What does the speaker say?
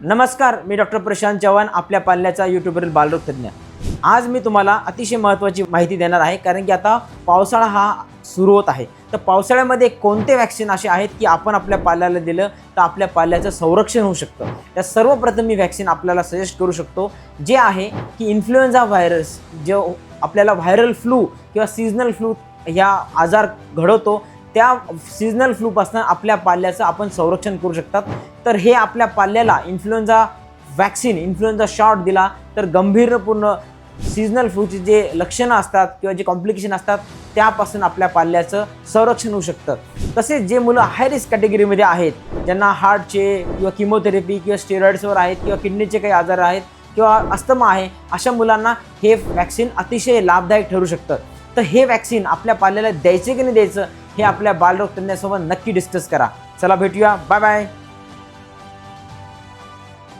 नमस्कार मी डॉक्टर प्रशांत चव्हाण आपल्या पाल्याचा यूट्यूबवरील बालरोग तज्ज्ञ आज मी तुम्हाला अतिशय महत्त्वाची माहिती देणार आहे कारण की आता पावसाळा हा सुरू होत आहे. तर पावसाळ्यामध्ये कोणते वॅक्सिन असे आहेत की आपण आपल्या पाल्याला दिलं तर आपल्या पाल्याचं संरक्षण होऊ शकतं? त्या सर्वप्रथम मी वॅक्सिन आपल्याला सजेस्ट करू शकतो जे आहे की इन्फ्लुएन्झा व्हायरस जो आपल्याला व्हायरल फ्लू किंवा सीझनल फ्लू ह्या आजार घडवतो त्या सीझनल फ्लूपासून आपल्या पाल्याचं आपण संरक्षण करू शकतात. तर हे आपल्या पाल्याला इन्फ्लुएन्झा वॅक्सिन इन्फ्लुएन्झा शॉट दिला तर गंभीरपूर्ण सीझनल फ्लूची जे लक्षणं असतात किंवा जे कॉम्प्लिकेशन असतात त्यापासून आपल्या पाल्याचं संरक्षण होऊ शकतं. तसेच जे मुलं हाय रिस्क कॅटेगरीमध्ये आहेत ज्यांना हार्टचे किंवा किमोथेरपी किंवा स्टेरॉइड्सवर आहेत किंवा किडनीचे काही आजार आहेत किंवा अस्तमा आहे अशा मुलांना हे वॅक्सिन अतिशय लाभदायक ठरू शकतं. तर हे वॅक्सिन आपल्या पाल्याला द्यायचे की नाही द्यायचं हे आपल्या बालरोग तज्ञासोबत नक्की डिस्कस करा. चला भेटूया. Bye bye